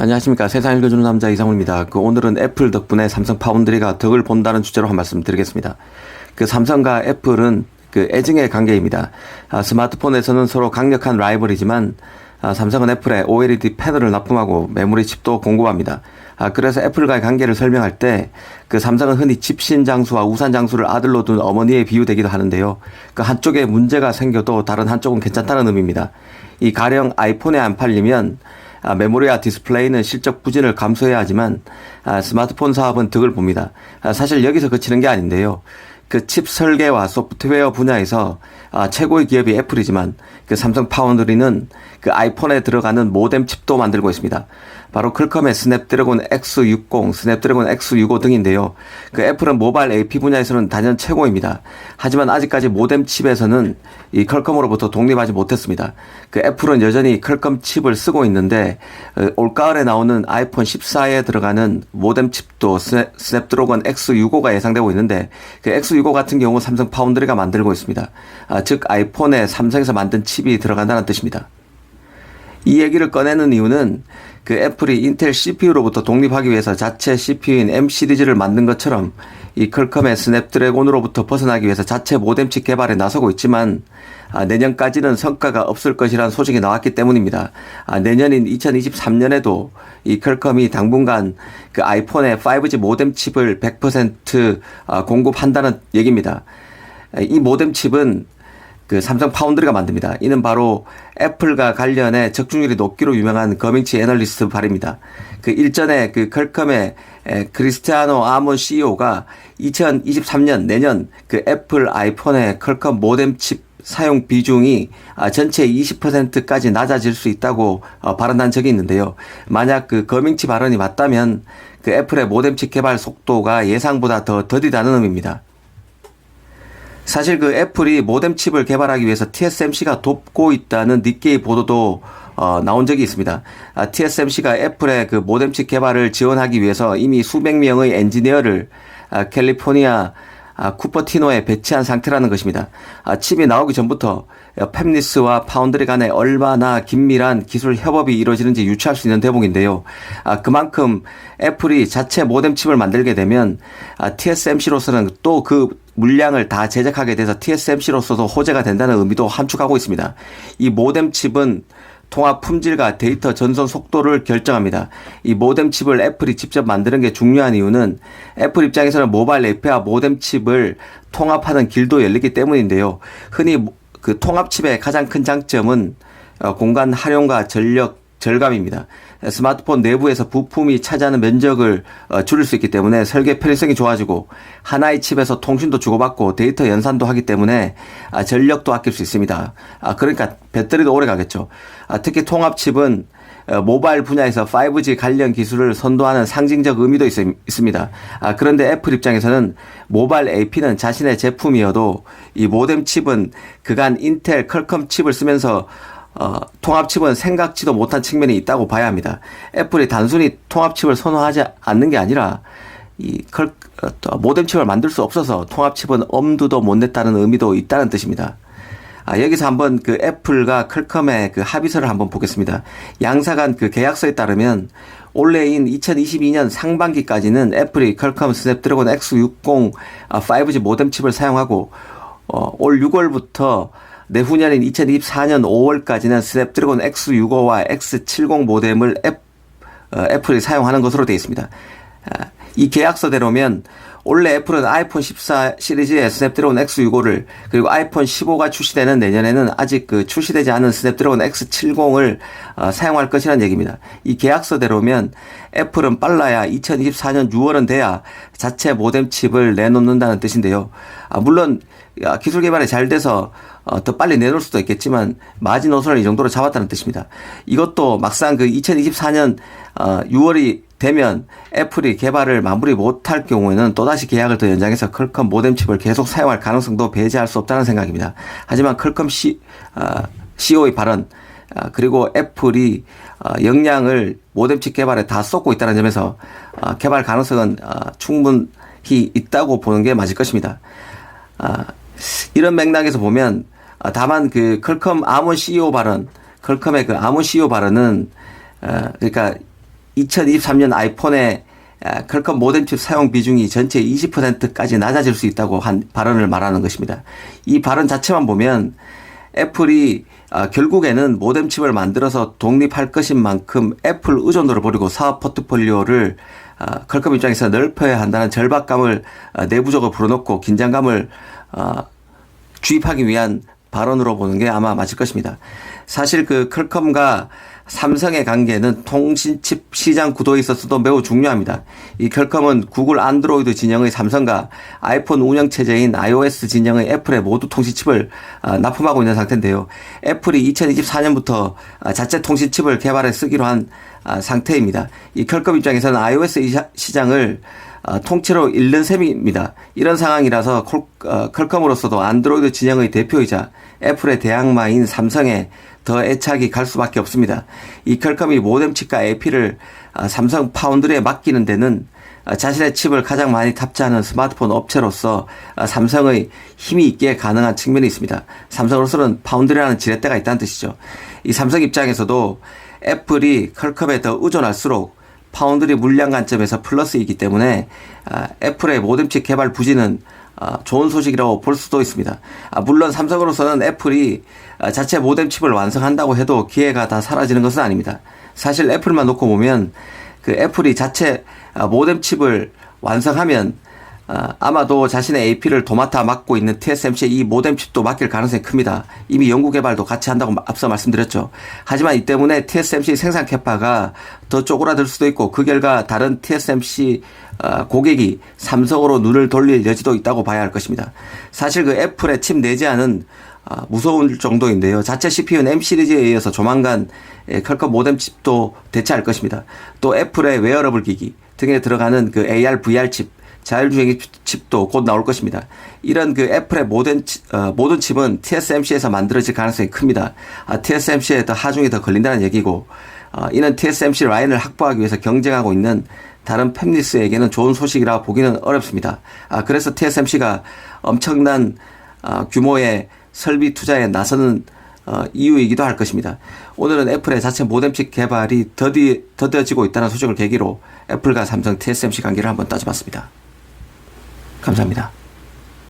안녕하십니까. 세상 읽어주는 남자 이상훈입니다. 그 오늘은 애플 덕분에 삼성 파운드리가 덕을 본다는 주제로 한 말씀 드리겠습니다. 그 삼성과 애플은 그 애증의 관계입니다. 아, 스마트폰에서는 서로 강력한 라이벌이지만 아, 삼성은 애플에 OLED 패널을 납품하고 메모리 칩도 공급합니다. 아, 그래서 애플과의 관계를 설명할 때 그 삼성은 흔히 집신 장수와 우산 장수를 아들로 둔 어머니에 비유되기도 하는데요. 그 한쪽에 문제가 생겨도 다른 한쪽은 괜찮다는 의미입니다. 이 가령 아이폰에 안 팔리면 아, 메모리와 디스플레이는 실적 부진을 감소해야 하지만 아, 스마트폰 사업은 득을 봅니다. 아, 사실 여기서 그치는 게 아닌데요. 그 칩 설계와 소프트웨어 분야에서 아, 최고의 기업이 애플이지만 그 삼성 파운드리는 그 아이폰에 들어가는 모뎀 칩도 만들고 있습니다. 바로 클컴의 스냅드래곤 X60, 스냅드래곤 X65 등인데요. 그 애플은 모바일 AP 분야에서는 단연 최고입니다. 하지만 아직까지 모뎀 칩에서는 이 컬컴으로부터 독립하지 못했습니다. 그 애플은 여전히 컬컴 칩을 쓰고 있는데 어, 올가을에 나오는 아이폰 14에 들어가는 모뎀 칩도 스냅, 스냅드래곤 X65가 예상되고 있는데 그 X65 같은 경우 삼성 파운드리가 만들고 있습니다. 아, 즉 아이폰에 삼성에서 만든 칩이 들어간다는 뜻입니다. 이 얘기를 꺼내는 이유는 그 애플이 인텔 CPU로부터 독립하기 위해서 자체 CPU인 M 시리즈를 만든 것처럼 이 컬컴의 스냅드래곤으로부터 벗어나기 위해서 자체 모뎀칩 개발에 나서고 있지만 아, 내년까지는 성과가 없을 것이라는 소식이 나왔기 때문입니다. 아, 내년인 2023년에도 이 컬컴이 당분간 그 아이폰에 5G 모뎀 칩을 100% 아, 공급한다는 얘기입니다. 이 모뎀 칩은 그 삼성 파운드리가 만듭니다. 이는 바로 애플과 관련해 적중률이 높기로 유명한 거밍치 애널리스트 발입니다. 그 일전에 그 컬컴의 에, 크리스티아노 아몬 CEO가 2023년 내년 그 애플 아이폰의 컬컴 모뎀 칩 사용 비중이 아, 전체의 20%까지 낮아질 수 있다고 어, 발언한 적이 있는데요. 만약 그 거밍치 발언이 맞다면 그 애플의 모뎀 칩 개발 속도가 예상보다 더 더디다는 의미입니다. 사실 그 애플이 모뎀 칩을 개발하기 위해서 TSMC가 돕고 있다는 니케이 보도도 어, 나온 적이 있습니다. 아, TSMC가 애플의 그 모뎀 칩 개발을 지원하기 위해서 이미 수백 명의 엔지니어를 아, 캘리포니아 아, 쿠퍼티노에 배치한 상태라는 것입니다. 아, 칩이 나오기 전부터 팹리스와 파운드리 간에 얼마나 긴밀한 기술 협업이 이루어지는지 유추할 수 있는 대목인데요. 아, 그만큼 애플이 자체 모뎀 칩을 만들게 되면 아, TSMC로서는 또그 물량을 다 제작하게 돼서 TSMC로서도 호재가 된다는 의미도 함축하고 있습니다. 이 모뎀 칩은 통합 품질과 데이터 전송 속도를 결정합니다. 이 모뎀 칩을 애플이 직접 만드는 게 중요한 이유는 애플 입장에서는 모바일 AP와 모뎀 칩을 통합하는 길도 열리기 때문인데요. 흔히 그 통합 칩의 가장 큰 장점은 어, 공간 활용과 전력 절감입니다. 스마트폰 내부에서 부품이 차지하는 면적을 어, 줄일 수 있기 때문에 설계 편의성이 좋아지고 하나의 칩에서 통신도 주고받고 데이터 연산도 하기 때문에 아, 전력도 아낄 수 있습니다. 아, 그러니까 배터리도 오래 가겠죠. 아, 특히 통합 칩은 어, 모바일 분야에서 5G 관련 기술을 선도하는 상징적 의미도 있, 습니다 아, 그런데 애플 입장에서는 모바일 AP는 자신의 제품이어도 이 모뎀 칩은 그간 인텔 컬컴 칩을 쓰면서 어, 통합칩은 생각지도 못한 측면이 있다고 봐야 합니다. 애플이 단순히 통합칩을 선호하지 않는 게 아니라 이 컬, 어, 모뎀칩을 만들 수 없어서 통합칩은 엄두도 못 냈다는 의미도 있다는 뜻입니다. 아, 여기서 한번 그 애플과 컬컴의 그 합의서를 한번 보겠습니다. 양사 간그 계약서에 따르면 올해인 2022년 상반기까지는 애플이 컬컴 스냅드래곤 X60 5G 모뎀 칩을 사용하고 어, 올 6월부터 내후년인 2024년 5월까지는 스냅드래곤 X65와 X70 모뎀을 앱, 어, 애플이 사용하는 것으로 되어 있습니다. 아, 이 계약서대로면 원래 애플은 아이폰 14 시리즈의 스냅드래곤 X65를 그리고 아이폰 15가 출시되는 내년에는 아직 그 출시되지 않은 스냅드래곤 X70을 어, 사용할 것이라는 얘기입니다. 이 계약서대로면 애플은 빨라야 2024년 6월은 돼야 자체 모뎀 칩을 내놓는다는 뜻인데요. 아, 물론 기술 개발이 잘 돼서 어, 더 빨리 내놓을 수도 있겠지만 마지노선을 이 정도로 잡았다는 뜻입니다. 이것도 막상 그 2024년 어, 6월이 되면 애플이 개발을 마무리 못할 경우에는 또다시 계약을 더 연장해서 컬컴 모뎀 칩을 계속 사용할 가능성도 배제할 수 없다는 생각입니다. 하지만 컬컴 C, 어, CEO의 발언 어, 그리고 애플이 어, 역량을 모뎀 칩 개발에 다 쏟고 있다는 점에서 어, 개발 가능성은 어, 충분히 있다고 보는 게 맞을 것입니다. 아, 이런 맥락에서 보면 아, 다만 그 컬컴 아몬 CEO 발언, 컬컴의 그 아몬 CEO 발언은 어, 그러니까 2023년 아이폰의 아, 퀄컴 모뎀 칩 사용 비중이 전체 20%까지 낮아질 수 있다고 한 발언을 말하는 것입니다. 이 발언 자체만 보면 애플이 아, 결국에는 모뎀 칩을 만들어서 독립할 것인 만큼 애플 의존도를 버리고 사업 포트폴리오를 아, 퀄컴 입장에서 넓혀야 한다는 절박감을 아, 내부적으로 불어넣고 긴장감을 아, 주입하기 위한 발언으로 보는 게 아마 맞을 것입니다. 사실 그 퀄컴과 삼성의 관계는 통신칩 시장 구도에 있어서도 매우 중요합니다. 이 퀄컴은 구글 안드로이드 진영의 삼성과 아이폰 운영 체제인 iOS 진영의 애플의 모두 통신칩을 아, 납품하고 있는 상태인데요. 애플이 2024년부터 아, 자체 통신칩을 개발해 쓰기로 한 아, 상태입니다. 이 퀄컴 입장에서는 iOS 시장을 어, 통째로 잃는 셈입니다. 이런 상황이라서 콜, 어, 퀄컴으로서도 안드로이드 진영의 대표이자 애플의 대항마인 삼성에 더 애착이 갈 수밖에 없습니다. 이 퀄컴이 모뎀 칩과 AP를 아, 삼성 파운드리에 맡기는 데는 아, 자신의 칩을 가장 많이 탑재하는 스마트폰 업체로서 아, 삼성의 힘이 있기에 가능한 측면이 있습니다. 삼성으로서는 파운드리라는 지렛대가 있다는 뜻이죠. 이 삼성 입장에서도 애플이 퀄컴에 더 의존할수록 파운드리 물량 관점에서 플러스이기 때문에 아, 애플의 모뎀칩 개발 부진은 아, 좋은 소식이라고 볼 수도 있습니다. 아, 물론 삼성으로서는 애플이 아, 자체 모뎀 칩을 완성한다고 해도 기회가 다 사라지는 것은 아닙니다. 사실 애플만 놓고 보면 그 애플이 자체 아, 모뎀 칩을 완성하면 아, 아마도 자신의 AP를 도맡아 맡고 있는 TSMC의 이 모뎀 칩도 맡길 가능성이 큽니다. 이미 연구 개발도 같이 한다고 앞서 말씀드렸죠. 하지만 이 때문에 TSMC 생산 캐파가 더 쪼그라들 수도 있고 그 결과 다른 TSMC 아, 고객이 삼성으로 눈을 돌릴 여지도 있다고 봐야 할 것입니다. 사실 그 애플의 칩 내재하는 아, 무서울 정도인데요. 자체 CPU는 M 시리즈에 이어서 조만간 예, 퀄컴 모뎀 칩도 대체할 것입니다. 또 애플의 웨어러블 기기 등에 들어가는 그 AR, VR 칩, 자율주행 칩도 곧 나올 것입니다. 이런 그 애플의 모든 치- 어, 모든 칩은 TSMC에서 만들어질 가능성이 큽니다. 아, TSMC에 더 하중이 더 걸린다는 얘기고 어, 이는 TSMC 라인을 확보하기 위해서 경쟁하고 있는 다른 팹리스에게는 좋은 소식이라 보기는 어렵습니다. 아, 그래서 TSMC가 엄청난 아, 규모의 설비 투자에 나서는 어, 이유이기도 할 것입니다. 오늘은 애플의 자체 모뎀칩 개발이 더디, 더뎌지고 있다는 소식을 계기로 애플과 삼성 TSMC 관계를 한번 따져봤습니다. 감사합니다.